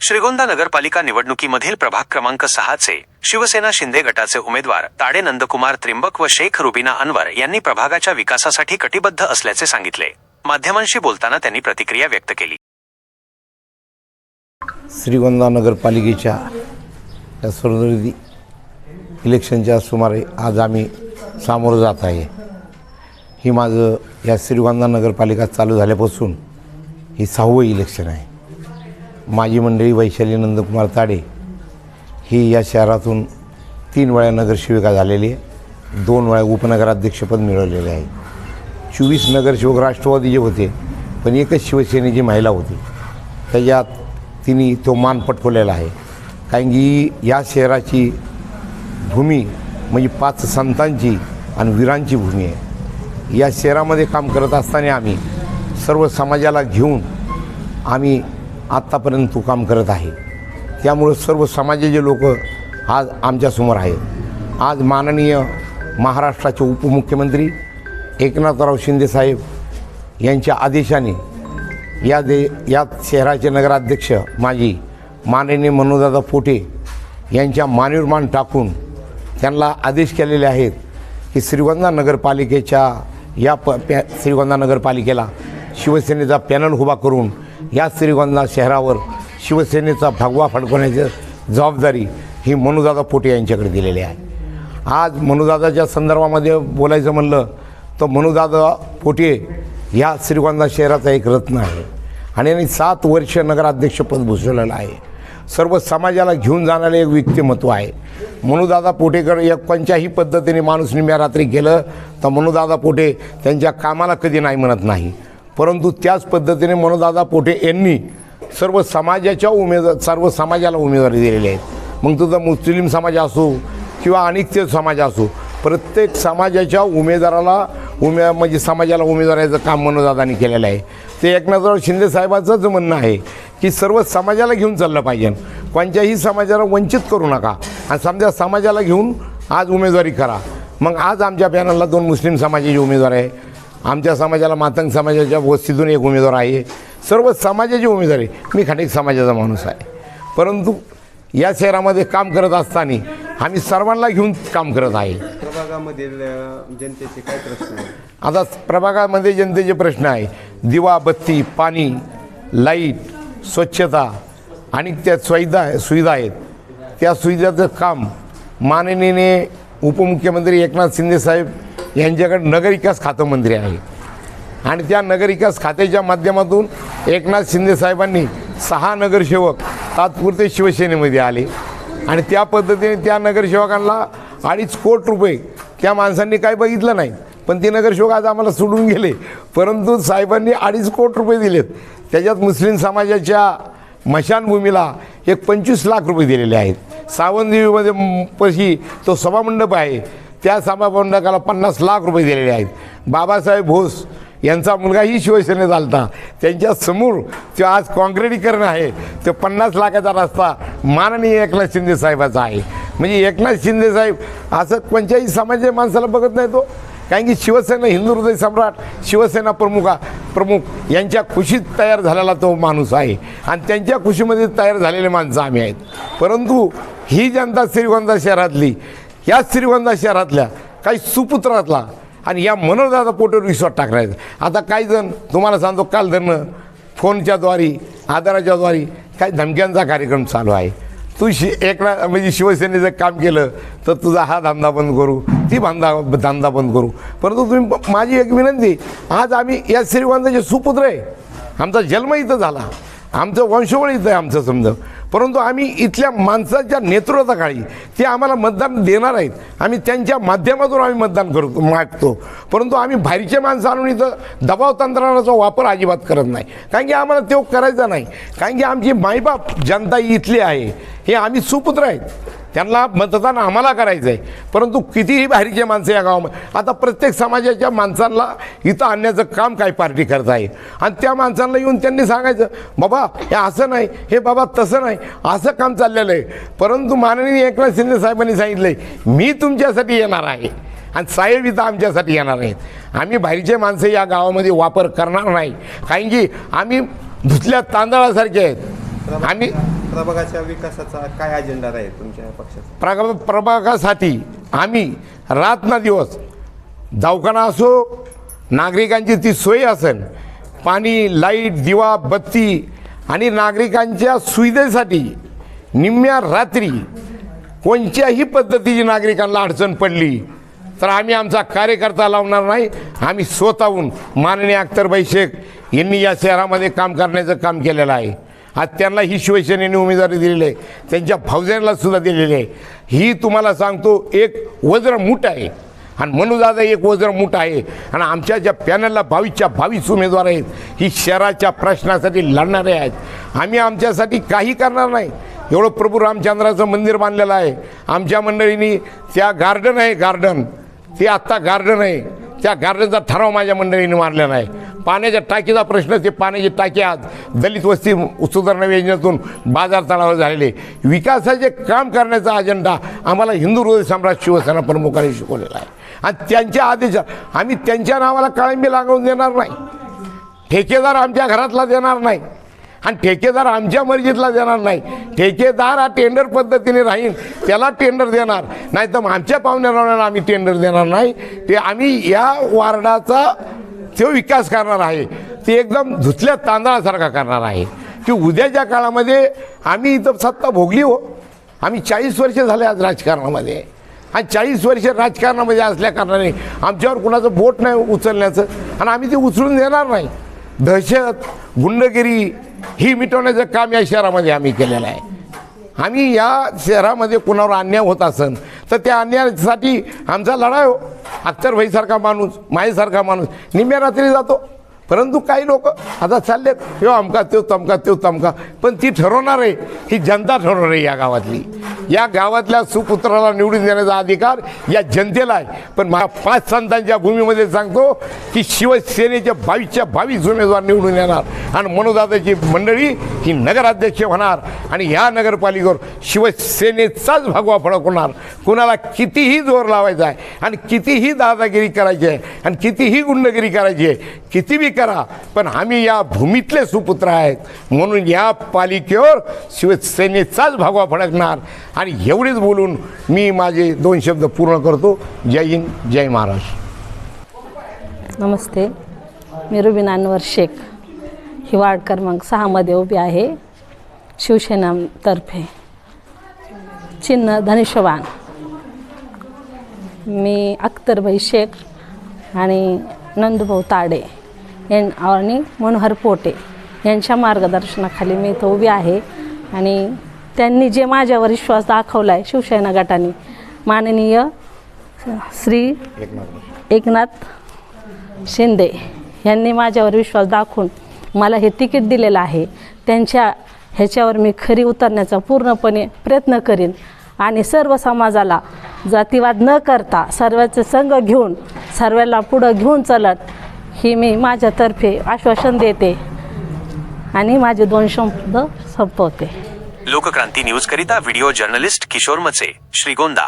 श्रीगोंदा नगरपालिका निवडणुकीमधील प्रभाग क्रमांक सहाचे शिवसेना शिंदे गटाचे उमेदवार ताडे नंदकुमार त्रिंबक व शेख रुबिना अनवर यांनी प्रभागाच्या विकासासाठी कटिबद्ध असल्याचे सांगितले. माध्यमांशी बोलताना त्यांनी प्रतिक्रिया व्यक्त केली. श्रीगोंदा नगरपालिकेच्या या स्वर्णनिधी इलेक्शनच्या सुमारे आज आम्ही सामोरं जात आहे. ही माझं या श्रीगोंदा नगरपालिका चालू झाल्यापासून ही सहावं इलेक्शन आहे. माझी मंडळी वैशाली नंदकुमार ताडे ही या शहरातून तीन वेळा नगरसेविका झालेली आहे. दोन वेळा उपनगराध्यक्षपद मिळवलेले आहे. चोवीस नगरसेवक राष्ट्रवादीचे होते पण एकच शिवसेनेची महिला होती त्याच्यात तिने तो मान पटकवलेला आहे. कारण की या शहराची भूमी म्हणजे पाच संतांची आणि वीरांची भूमी आहे. या शहरामध्ये काम करत असताना आम्ही सर्व समाजाला घेऊन आम्ही आत्तापर्यंत तो काम करत आहे. त्यामुळं सर्व समाजाचे लोक आज आमच्यासमोर आहेत. आज माननीय महाराष्ट्राचे उपमुख्यमंत्री एकनाथराव शिंदेसाहेब यांच्या आदेशाने या दे या शहराचे नगराध्यक्ष माजी माननीय मनोदादा पोटे यांच्या मानेवर टाकून त्यांना आदेश केलेले आहेत की श्रीगोंदा नगरपालिकेच्या या प पॅ श्रीगोंदा नगरपालिकेला शिवसेनेचा पॅनल उभा करून या श्रीगोंदा शहरावर शिवसेनेचा भगवा फडकवण्याची जबाबदारी ही मनुदादा पोटे यांच्याकडे दिलेली आहे. आज मनुदादाच्या संदर्भामध्ये बोलायचं म्हणलं तर मनुदादा पोटे ह्या श्रीगोंदा शहराचा एक रत्न आहे. आणि यांनी सात वर्ष नगराध्यक्षपद भूषवलेलं आहे. सर्व समाजाला घेऊन जाणारे एक व्यक्तिमत्व आहे. मनुदादा पोटेकर एक कोणत्याही पद्धतीने माणूस निम्या रात्री गेलं तर मनुदादा पोटे त्यांच्या कामाला कधी नाही म्हणत नाही. परंतु त्याच पद्धतीने मनोदादा पोटे यांनी सर्व समाजाच्या उमेदवार सर्व समाजाला उमेदवारी दिलेली आहेत. मग तुझा मुस्लिम समाज असो किंवा अनेक समाज असो प्रत्येक समाजाच्या उमेदवाराला उमे म्हणजे समाजाला उमेदवाराचं काम मनोदादानी केलेलं आहे. ते एकनाथराव शिंदे साहेबांचंच म्हणणं आहे की सर्व समाजाला घेऊन चाललं पाहिजे. कोणत्याही समाजाला वंचित करू नका. आणि समजा समाजाला घेऊन आज उमेदवारी करा. मग आज आमच्या पॅनलला दोन मुस्लिम समाजाचे उमेदवार आहे. आमच्या समाजाला मातंग समाजाच्या वस्तीतून एक उमेदवार आहे. सर्व समाजाची उमेदवार आहे. मी खांडिक समाजाचा माणूस आहे. परंतु या शहरामध्ये काम करत असताना आम्ही सर्वांना घेऊन काम करत आहे. प्रभागामधील जनतेचे काय प्रश्न आता प्रभागामध्ये जनतेचे प्रश्न आहे. दिवा बत्ती पाणी लाइट स्वच्छता आणि त्या सुविधा सुविधा आहेत. त्या सुविधाचं काम माननीय उपमुख्यमंत्री एकनाथ शिंदेसाहेब यांच्याकडे नगरविकास खातं मंत्री आहे आणि त्या नगरविकास खात्याच्या माध्यमातून एकनाथ शिंदे साहेबांनी सहा नगरसेवक तात्पुरते शिवसेनेमध्ये आले. आणि त्या पद्धतीने त्या नगरसेवकांना अडीच कोट रुपये त्या माणसांनी काय बघितलं नाही. पण ते नगरसेवक आज आम्हाला सोडून गेले. परंतु साहेबांनी अडीच कोट रुपये दिलेत. त्याच्यात मुस्लिम समाजाच्या मशानभूमीला एक पंचवीस लाख रुपये दिलेले आहेत. सावंतदेवीमध्ये पशी तो सभामंडप आहे. त्या सभापंडकाला पन्नास लाख रुपये दिलेले आहेत. बाबासाहेब भोस यांचा मुलगाही शिवसेनेत आलता. त्यांच्यासमोर तो आज काँक्रिटीकरण आहे तो पन्नास लाखाचा रस्ता माननीय एकनाथ शिंदे साहेबाचा आहे. म्हणजे एकनाथ शिंदे साहेब असं कोणत्याही समाजाच्या माणसाला बघत नाही तो. कारण की शिवसेना हिंदू हृदय सम्राट शिवसेना प्रमुखा प्रमुख यांच्या खुशीत तयार झालेला तो माणूस आहे. आणि त्यांच्या खुशीमध्ये तयार झालेले माणसं आम्ही आहेत. परंतु ही जनता श्रीगोंदा शहरातली या श्रीगोंदा शहरातल्या काही सुपुत्रातला आणि या मनोदादा पोटेवर विश्वास टाकण्याचा आता काही जण तुम्हाला सांगतो काल धरणं फोनच्याद्वारे आधाराच्याद्वारे काही धमक्यांचा कार्यक्रम चालू आहे. तू शि एकना म्हणजे शिवसेनेचं काम केलं तर तुझा हा धंदा बंद करू ती बांधा धंदा बंद करू. परंतु तुम्ही माझी एक विनंती आज आम्ही या श्रीगोंदाचे सुपुत्र आहे. आमचा जन्म इथं झाला. आमचं वंशवळ इथं आहे आमचं समजा. परंतु आम्ही इथल्या माणसाच्या नेतृत्वाखाली ते आम्हाला मतदान देणार आहेत. आम्ही त्यांच्या माध्यमातून आम्ही मतदान करतो मागतो. परंतु आम्ही बाहेरचे माणसं आणून इथं दबाव तंत्रणाचा वापर अजिबात करत नाही. कारण की आम्हाला तो करायचा नाही. कारण की आमची मायबाप जनता इथली आहे. हे आम्ही सुपुत्र आहेत. त्यांना मतदान आम्हाला करायचं आहे परंतु कितीही बाहेरचे माणसं या गावामध्ये आता प्रत्येक समाजाच्या माणसांना इथं आणण्याचं काम काय पार्टी करत आहे. आणि त्या माणसांना येऊन त्यांनी सांगायचं बाबा हे असं नाही हे बाबा तसं नाही असं काम चाललेलं आहे. परंतु माननीय एकनाथ शिंदे साहेबांनी सांगितलं आहे मी तुमच्यासाठी येणार आहे आणि साहेब इथं आमच्यासाठी येणार आहेत. आम्ही बाहेरचे माणसं या गावामध्ये वापर करणार नाही. कारण की आम्ही धुतल्या तांदळासारखे आहेत. आम्ही प्रभागाच्या विकासाचा काय अजेंडा राहील तुमच्या पक्षाचा? प्रगा प्रभागासाठी आम्ही रात ना दिवस दवाखाना असो नागरिकांची ती सोय असेल पाणी लाइट दिवा बत्ती आणि नागरिकांच्या सुविधेसाठी निम्म्या रात्री कोणत्याही पद्धतीची नागरिकांना अडचण पडली तर आम्ही आमचा कार्यकर्ता लावणार नाही. आम्ही स्वतःहून माननीय अख्तरबाई शेख यांनी या शहरामध्ये काम करण्याचं काम केलेलं आहे. आज त्यांना ही शिवसेनेने उमेदवारी दिलेली आहे. त्यांच्या भावजांना सुद्धा दिलेली आहे. ही तुम्हाला सांगतो एक वज्र मूठ आहे. आणि मनुदादा एक वज्र मूठ आहे. आणि आमच्या ज्या पॅनलला बावीसच्या बावीस उमेदवार आहेत ही शहराच्या प्रश्नासाठी लढणारे आहेत. आम्ही आमच्यासाठी काही करणार नाही. एवढं प्रभू रामचंद्राचं मंदिर बांधलेलं आहे. आमच्या मंडळींनी त्या गार्डन आहे गार्डन. ते आत्ता गार्डन आहे. त्या गार्डनचा ठराव माझ्या मंडळीने मारलेला आहे. पाण्याच्या टाकीचा प्रश्न ते पाण्याची टाकी आज दलित वस्ती सुधारणा योजनेतून बाजार तळावर झालेले विकासाचे काम करण्याचा अजेंडा आम्हाला हिंदू हृदय सम्राट शिवसेना प्रमुखांनी शिकवलेला आहे. आणि त्यांच्या आदेश आम्ही त्यांच्या नावाला काळंबी लागवून देणार नाही. ठेकेदार आमच्या घरातला देणार नाही. आणि ठेकेदार आमच्या मर्जीतला देणार नाही. ठेकेदार हा टेंडर पद्धतीने राहील त्याला टेंडर देणार. नाही तर आमच्या पाहुण्या आम्ही टेंडर देणार नाही. ते आम्ही या वार्डाचा तो विकास करणार आहे. ते एकदम धुतल्या तांदळासारखा करणार आहे. की उद्याच्या काळामध्ये आम्ही इथं सत्ता भोगली हो. आम्ही चाळीस वर्ष झाले आज राजकारणामध्ये. आणि चाळीस वर्ष राजकारणामध्ये असल्या कारणाने आमच्यावर कुणाचं बोट नाही उचलण्याचं आणि आम्ही ते उचलून देणार नाही. दहशत गुंडगिरी ही मिटवण्याचं काम या शहरामध्ये आम्ही केलेलं आहे. आम्ही या शहरामध्ये कुणावर अन्याय होत असन तर त्या अन्यायासाठी आमचा लढा हो. अख्तरभाईसारखा माणूस माईसारखा माणूस. निम्या रात्री जातो. परंतु काही लोक आता चाललेत ह्यो अमका त्यो तमका त्यो तमका. पण ती ठरवणार आहे ही जनता ठरवणार आहे या गावातली. या गावातल्या सुपुत्राला निवडून देण्याचा अधिकार या जनतेला आहे. पण मा पाच संतांच्या भूमीमध्ये सांगतो की शिवसेनेच्या बावीसच्या बावीस उमेदवार निवडून येणार. आणि मनोदादाची मंडळी ही नगराध्यक्ष होणार. आणि ह्या नगरपालिकेवर शिवसेनेचाच भगवा फडक होणार. कुणाला कितीही जोर लावायचा आहे आणि कितीही दादागिरी करायची आहे आणि कितीही गुंडगिरी करायची आहे किती बी करा. पण आम्ही या भूमीतले सुपुत्र आहेत. म्हणून या पालिकेवर शिवसेनेचाच भागवा फडकणार. आणि एवढेच बोलून मी माझे दोन शब्द पूर्ण करतो. जय हिंद जय महाराष्ट्र. नमस्ते. मी रुबीन अनवर शेख. ही वार्ड क्रमांक सहामध्ये उभी आहे. शिवसेनातर्फे चिन्ह धनुष्यवान मी अख्तरभाई शेख आणि नंदुभाऊ ताडे. यां आणि मनोहर पोटे यांच्या मार्गदर्शनाखाली मी इथं उभी आहे. आणि त्यांनी जे माझ्यावर विश्वास दाखवला आहे शिवसेना गटाने माननीय श्री एकनाथ शिंदे यांनी माझ्यावर विश्वास दाखवून मला हे तिकीट दिलेलं आहे. त्यांच्या ह्याच्यावर मी खरी उतरण्याचा पूर्णपणे प्रयत्न करीन. आणि सर्व समाजाला जातीवाद न करता सर्वांचे संघ घेऊन सर्वांना पुढं घेऊन चलत ही मी माझ्यातर्फे आश्वासन देते आणि माझे दोन शब्द संपवते. लोकक्रांती न्यूज करिता व्हिडिओ जर्नलिस्ट किशोर मचे श्रीगोंदा.